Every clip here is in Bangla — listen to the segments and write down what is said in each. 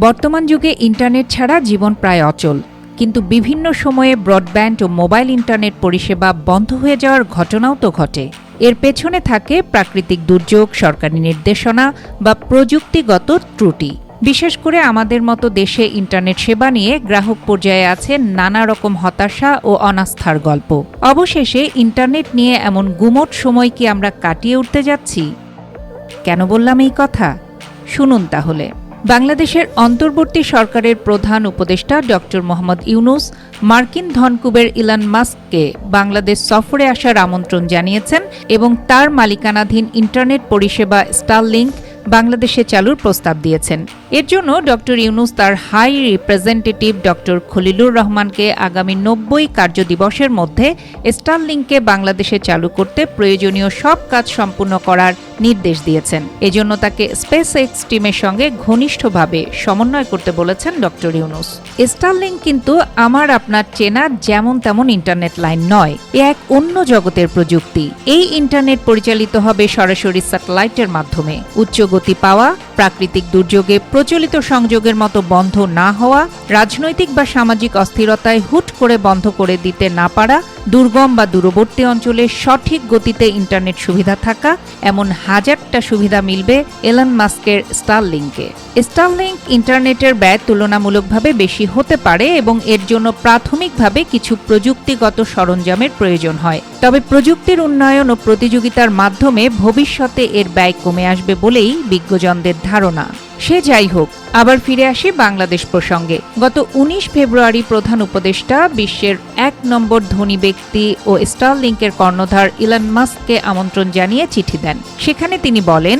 বর্তমান যুগে ইন্টারনেট ছাড়া জীবন প্রায় অচল। কিন্তু বিভিন্ন সময়ে ব্রডব্যান্ড ও মোবাইল ইন্টারনেট পরিষেবা বন্ধ হয়ে যাওয়ার ঘটনাও তো ঘটে। এর পেছনে থাকে প্রাকৃতিক দুর্যোগ, সরকারি নির্দেশনা বা প্রযুক্তিগত ত্রুটি। বিশেষ করে আমাদের মতো দেশে ইন্টারনেট সেবা নিয়ে গ্রাহক পর্যায়ে আছে নানা রকম হতাশা ও অনাস্থার গল্প। অবশেষে ইন্টারনেট নিয়ে এমন গুমট সময় কি আমরা কাটিয়ে উঠতে যাচ্ছি? কেন বললাম এই কথা? শুনুন তাহলে। বাংলাদেশের অন্তর্বর্তী সরকারের প্রধান উপদেষ্টা ডক্টর মোহাম্মদ ইউনুস, মার্কিন ধনকুবের ইলান মাস্ককে বাংলাদেশ সফরে আসার আমন্ত্রণ জানিয়েছেন এবং তার মালিকানাধীন ইন্টারনেট পরিষেবা স্টারলিংক বাংলাদেশে চালুর প্রস্তাব দিয়েছেন। এর জন্য ডক্টর ইউনুস তার হাই রিপ্রেজেন্টেটিভ ডক্টর খলিলুর রহমানকে আগামী নব্বই কার্যদিবসের মধ্যে স্টারলিংককে বাংলাদেশে চালু করতে প্রয়োজনীয় সব কাজ সম্পূর্ণ করার নির্দেশ দিয়েছেন। এজন্য তাকে স্পেস এক্স টিমের সঙ্গে ঘনিষ্ঠভাবে সমন্বয় করতে বলেছেন ডক্টর ইউনুস। স্টারলিংক কিন্তু আমার আপনার চেনা যেমন তেমন ইন্টারনেট লাইন নয়, এ এক অন্য জগতের প্রযুক্তি। এই ইন্টারনেট পরিচালিত হবে সরাসরি স্যাটেলাইটের মাধ্যমে। উচ্চ গতি পাওয়া, প্রাকৃতিক দুর্যোগে প্রচলিত সংযোগের মতো বন্ধ না হওয়া, রাজনৈতিক বা সামাজিক অস্থিরতায় হুট করে বন্ধ করে দিতে না পারা দুর্গম বা দূরবর্তী অঞ্চলে সঠিক গতিতে ইন্টারনেট সুবিধা থাকা, এমন হাজারটা সুবিধা মিলবে এলন মাস্কের স্টারলিংকে। স্টারলিংক ইন্টারনেটের ব্যয় তুলনামূলকভাবে বেশি হতে পারে এবং এর জন্য প্রাথমিকভাবে কিছু প্রযুক্তিগত সরঞ্জামের প্রয়োজন হয়। তবে প্রযুক্তির উন্নয়ন ও প্রতিযোগিতার মাধ্যমে ভবিষ্যতে এর ব্যয় কমে আসবে বলেই বিজ্ঞজনদের ধারণা। সে যাই হোক, আবার ফিরে আসি বাংলাদেশ প্রসঙ্গে। গত উনিশ ফেব্রুয়ারি প্রধান উপদেষ্টা বিশ্বের এক নম্বর ধনী ব্যক্তি ও স্টারলিংকের কর্ণধার ইলন মাস্ককে আমন্ত্রণ জানিয়ে চিঠি দেন। সেখানে তিনি বলেন,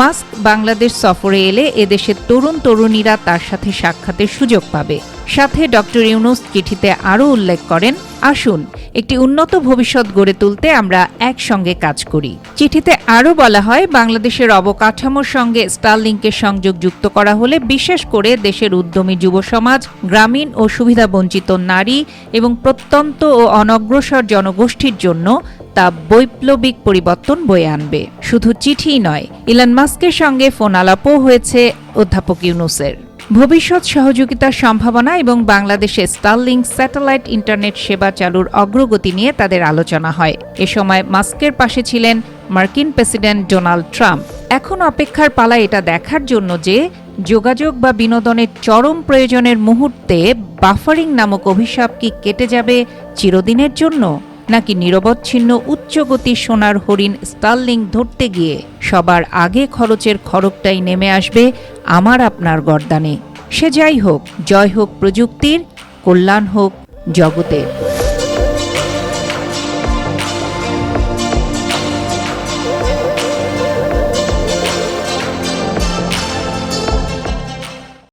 মাস্ক বাংলাদেশ সফরে এলে এদেশের তরুণ তরুণীরা তার সাথে সাক্ষাতের সুযোগ পাবে। সাথে ডক্টর ইউনুস চিঠিতে আরও উল্লেখ করেন, আসুন একটি উন্নত ভবিষ্যৎ গড়ে তুলতে আমরা একসঙ্গে কাজ করি। চিঠিতে আরও বলা হয়, বাংলাদেশের অবকাঠামোর সঙ্গে স্টারলিংকের সংযোগ যুক্ত করা হলে বিশেষ করে দেশের উদ্যমী যুব সমাজ, গ্রামীণ ও সুবিধাবঞ্চিত নারী এবং প্রত্যন্ত ও অনগ্রসর জনগোষ্ঠীর জন্য তা বৈপ্লবিক পরিবর্তন বয়ে আনবে। শুধু চিঠিই নয়, ইলন মাস্কের সঙ্গে ফোন আলাপও হয়েছে অধ্যাপক ইউনুসের। ভবিষ্যৎ সহযোগিতার সম্ভাবনা এবং বাংলাদেশে স্টারলিংক স্যাটেলাইট ইন্টারনেট সেবা চালুর অগ্রগতি নিয়ে তাদের আলোচনা হয়। এ সময় মাস্কের পাশে ছিলেন মার্কিন প্রেসিডেন্ট ডোনাল্ড ট্রাম্প। এখন অপেক্ষার পালা এটা দেখার জন্য যে, যোগাযোগ বা বিনোদনের চরম প্রয়োজনের মুহূর্তে বাফারিং নামক অভিশাপ কি কেটে যাবে চিরদিনের জন্য, নাকি নিরবচ্ছিন্ন উচ্চগতি সোনার হরিণ স্টারলিং ধরতে গিয়ে সবার আগে খরচের খড়কটাই নেমে আসবে আমার আপনার গর্দানে। সে যাই হোক জয় হোক প্রযুক্তির কল্যাণ হোক জগতের।